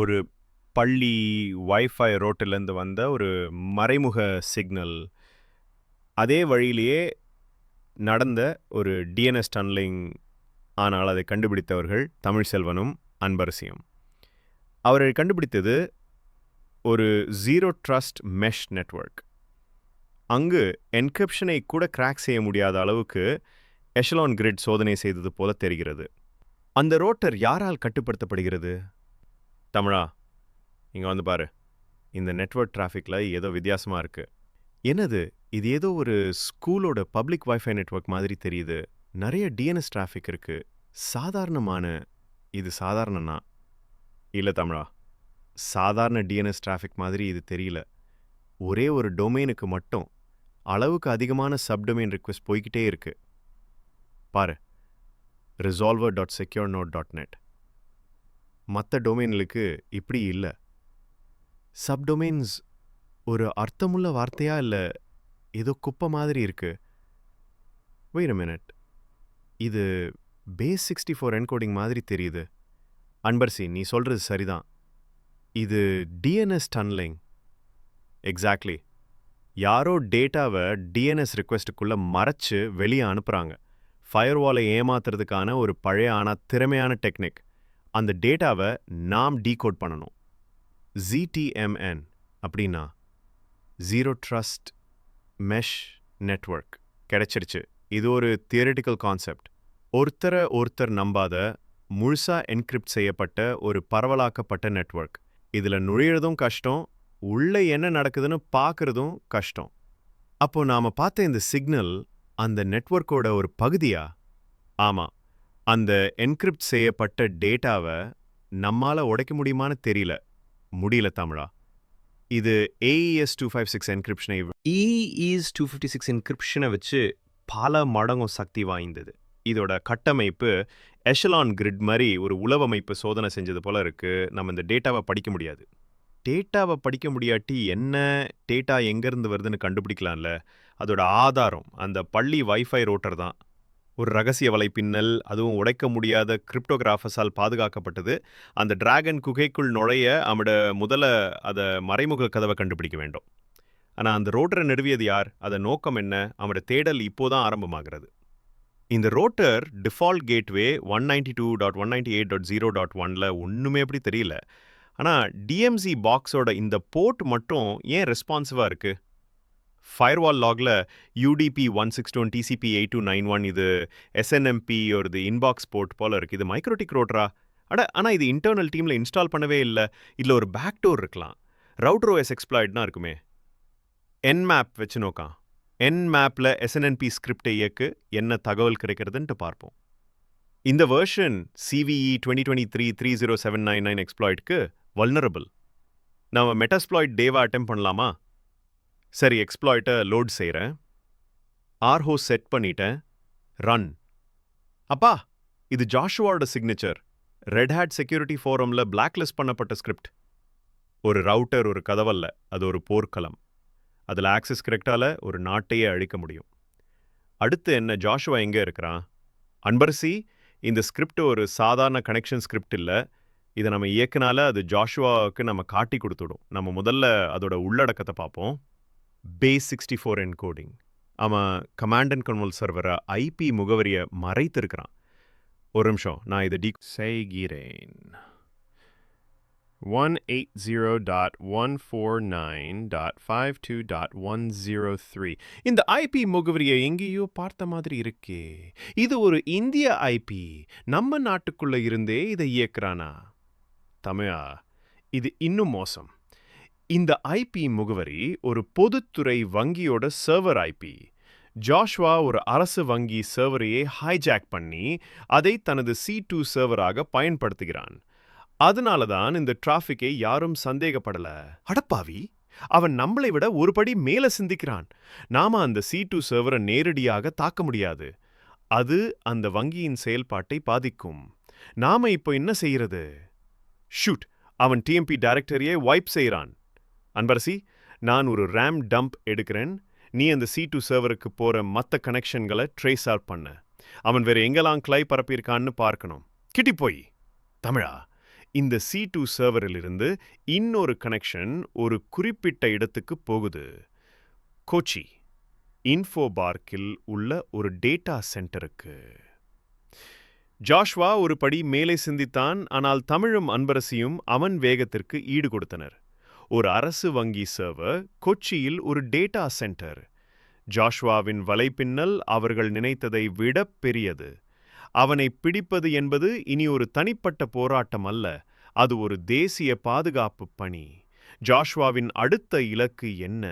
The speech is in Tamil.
ஒரு பள்ளி வைஃபை ரோட்டிலேருந்து வந்த ஒரு மறைமுக சிக்னல் அதே வழியிலேயே நடந்த ஒரு டிஎன்எஸ் டன்லிங் ஆனால் அதை கண்டுபிடித்தவர்கள் தமிழ்செல்வனும் அன்பரசியும். அவர்கள் கண்டுபிடித்தது ஒரு ஜீரோ ட்ரஸ்ட் மெஷ் நெட்வொர்க் அங்கு என்கிரிப்ஷனை கூட கிராக் செய்ய முடியாத அளவுக்கு எஷலான் கிரிட் சோதனை செய்தது போல தெரிகிறது. அந்த ரோட்டர் யாரால் கட்டுப்படுத்தப்படுகிறது? தமிழா இங்கே வந்து பாரு. இந்த நெட்வொர்க் டிராஃபிக்கில் ஏதோ வித்தியாசமாக இருக்கு. என்னது? இது ஏதோ ஒரு ஸ்கூலோட பப்ளிக் வைஃபை நெட்வொர்க் மாதிரி தெரியுது. நிறைய டிஎன்எஸ் டிராஃபிக் இருக்கு. சாதாரணமான இது சாதாரணனா? இல்லை தமிழா சாதாரண டிஎன்எஸ் டிராஃபிக் மாதிரி இது தெரியல. ஒரே ஒரு டொமைனுக்கு மட்டும் அளவுக்கு அதிகமான சப்டொமைன் ரிக்வெஸ்ட் போய்கிட்டே இருக்கு. பாரு resolver dot secure node dot net மற்ற டொமைன்களுக்கு இப்படி இல்லை. சப்டொமைன்ஸ் ஒரு அர்த்தமுள்ள வார்த்தையா இல்லை ஏதோ குப்பை மாதிரி இருக்கு. வெயிட் மினிட் இது பேஸ் சிக்ஸ்டி ஃபோர் என்கோடிங் மாதிரி தெரியுது. அன்பர்சி நீ சொல்றது சரிதான். இது டிஎன்எஸ் டன்லிங் எக்ஸாக்ட்லி யாரோ டேட்டாவை டிஎன்எஸ் ரிக்வெஸ்ட்டுக்குள்ளே மறைச்சு வெளியே அனுப்புகிறாங்க ஃபயர்வாலை ஏமாத்துறதுக்கான ஒரு பழைய ஆனால் திறமையான டெக்னிக் அந்த டேட்டாவை நாம் டீகோட் பண்ணணும். ஜிடிஎம்என் அப்படின்னா ஜீரோ ட்ரஸ்ட் மெஷ் நெட்வொர்க் கிடைச்சிருச்சு. இது ஒரு தியரட்டிக்கல் கான்செப்ட் ஒருத்தரை ஒருத்தர் நம்பாத முழுசா என்கிரிப்ட் செய்யப்பட்ட ஒரு பரவலாக்கப்பட்ட நெட்வொர்க் இதுல நுழையிறதும் கஷ்டம் உள்ள என்ன நடக்குதுன்னு பார்க்குறதும் கஷ்டம். அப்போ நாம பார்த்த இந்த சிக்னல் அந்த நெட்வொர்க்கோட ஒரு பகுதியா? ஆமா. அந்த என்கிரிப்ட் செய்யப்பட்ட டேட்டாவை நம்மால் உடைக்க முடியுமான்னு தெரியல. முடியல தமிழா. இது ஏஇஎஸ் டூ ஃபைவ் சிக்ஸ் என்கிரிப்ஷனை இஇஸ் டூ ஃபிஃப்டி சிக்ஸ் என்கிரிப்ஷனை வச்சு பல மடங்கும் சக்தி வாய்ந்தது. இதோட கட்டமைப்பு எஷலான் கிரிட் மாதிரி ஒரு உளவமைப்பு சோதனை செஞ்சது போல இருக்கு. நம்ம இந்த டேட்டாவை படிக்க முடியாது. டேட்டாவை படிக்க முடியாட்டி என்ன டேட்டா எங்கேருந்து வருதுன்னு கண்டுபிடிக்கலாம்ல. அதோட ஆதாரம் அந்த பள்ளி வைஃபை ரோட்டர் தான். ஒரு ரகசிய வலைப்பின்னல் அதுவும் உடைக்க முடியாத கிரிப்டோகிராஃபஸால் பாதுகாக்கப்பட்டது. அந்த டிராகன் குகைக்குள் நுழைய அவட முதல்ல அதை மறைமுக கதவை கண்டுபிடிக்க வேண்டும். ஆனால் அந்த ரோட்டரை நிறுவியது யார்? அதன் நோக்கம் என்ன? அவனோட தேடல் இப்போதான் ஆரம்பமாகிறது. இந்த router default gateway one ninety two dot one ninety eight dot zero dot ஒனில் ஒன்றுமே எப்படி தெரியல. ஆனால் டிஎம்சி பாக்ஸோட இந்த போர்ட் மட்டும் ஏன் ரெஸ்பான்சிவாக இருக்கு? ஃபயர்வால் லாகில் யூடிபி ஒன் சிக்ஸ் டூன் TCP eight two nine one இது எஸ்என்எம்பி ஒரு இது இன்பாக்ஸ் போர்ட் போல இருக்கு. இது மைக்ரோட்டிக் ரோட்டரா அட ஆனால் இது இன்டர்னல் டீமில் இன்ஸ்டால் பண்ணவே இல்லை. இதில் ஒரு பேக் டோர் இருக்கலாம் ரவுட்ரோ எஸ் எக்ஸ்ப்ளாய்ட்னா இருக்குமே. என் மேப் வச்சு நோக்கா என் மேப்பில் எஸ்என்என்பி ஸ்கிரிப்டை இயக்கு. என்ன தகவல் கிடைக்கிறதுன்ட்டு பார்ப்போம். இந்த version CVE twenty twenty three three zero seven nine nine எக்ஸ்ப்ளாய்ட்க்கு vulnerable நம்ம மெட்டாஸ்ப்ளாய்ட் டேவா அட்டம் பண்ணலாமா? சரி எக்ஸ்ப்ளாய்ட்டை லோட் செய்கிறேன் ஆர்ஹோ செட் பண்ணிட்டேன். ரன் அப்பா இது ஜாஷுவாவோட சிக்னேச்சர் ரெட் ஹேட் செக்யூரிட்டி ஃபோரமில் பிளாக்லிஸ்ட் பண்ணப்பட்ட ஸ்கிரிப்ட் ஒரு ரவுட்டர் ஒரு கதவல்ல. அது ஒரு போர்க்களம். அதில் ஆக்சஸ் கிரெக்டால் ஒரு நாட்டையே அழிக்க முடியும். அடுத்து என்ன? ஜாஷுவா எங்கே இருக்கிறான்? அன்பரசி இந்த ஸ்கிரிப்ட் ஒரு சாதாரண கனெக்ஷன் ஸ்கிரிப்ட் இல்லை. இதை நம்ம இயக்குனால அது ஜாஷுவாவுக்கு நம்ம காட்டி கொடுத்துடும். நம்ம முதல்ல அதோட உள்ளடக்கத்தை பார்ப்போம். பேஸ் சிக்ஸ்டி ஃபோர் என்கோடிங் அவன் கமாண்ட் அண்ட் கன்ட்ரோல் சர்வரை ஐபி முகவரியை மறைத்திருக்கிறான். ஒரு நிமிஷம் நான் இதை டி செய்கிறேன். One eight zero dot one four nine dot five two dot one zero three இந்த ஐபி முகவரியை எங்கேயோ பார்த்த மாதிரி இருக்கே. இது ஒரு இந்திய ஐபி நம்ம நாட்டுக்குள்ள இருந்தே இதை இயக்குறானா? தமிழா இது இன்னும் மோசம். இந்த ஐபி முகவரி ஒரு பொதுத்துறை வங்கியோட சர்வர் ஐபி. ஜாஷ்வா ஒரு அரசு வங்கி சர்வரையே ஹைஜாக் பண்ணி அதை தனது சி டூ சர்வராக பயன்படுத்துகிறான். அதனால தான் இந்த டிராஃபிக்கை யாரும் சந்தேகப்படல. அடப்பாவி அவன் நம்மளை விட ஒரு படி மேல சிந்திக்கிறான். நாம அந்த சி டூ சர்வரை நேரடியாக தாக்க முடியாது. அது அந்த வங்கியின் செயல்பாட்டை பாதிக்கும். நாம இப்போ என்ன செய்யறது? ஷூட் அவன் டிஎம்பி டைரக்டரையே வைப் செய்கிறான் அன்பரசி நான் ஒரு ரேம் டம்ப் எடுக்கிறேன். நீ அந்த சி டூ சர்வருக்கு போற மற்ற கனெக்ஷன்களை ட்ரேஸ் அவுட் பண்ண. அவன் வேற எங்கெல்லாம் கிளை பரப்பியிருக்கான்னு பார்க்கணும். கிட்டி போய். தமிழா இந்த சி டூ சர்வரிலிருந்து இன்னொரு கனெக்ஷன் ஒரு குறிப்பிட்ட இடத்துக்கு போகுது. கோச்சி இன்ஃபோபார்க்கில் உள்ள ஒரு டேட்டா சென்டருக்கு ஜாஷ்வா ஒரு படி மேலே சிந்தித்தான் ஆனால் தமிழும் அன்பரசியும் அவன் வேகத்திற்கு ஈடு கொடுத்தனர். ஒரு அரசு வங்கி சர்வர் கொச்சியில் ஒரு டேட்டா சென்டர் ஜாஷ்வாவின் வலைப்பின்னல் அவர்கள் நினைத்ததை விட பெரியது. அவனை பிடிப்பது என்பது இனி ஒரு தனிப்பட்ட போராட்டம் அல்ல அது ஒரு தேசிய பாதுகாப்பு பணி. ஜாஷ்வாவின் அடுத்த இலக்கு என்ன?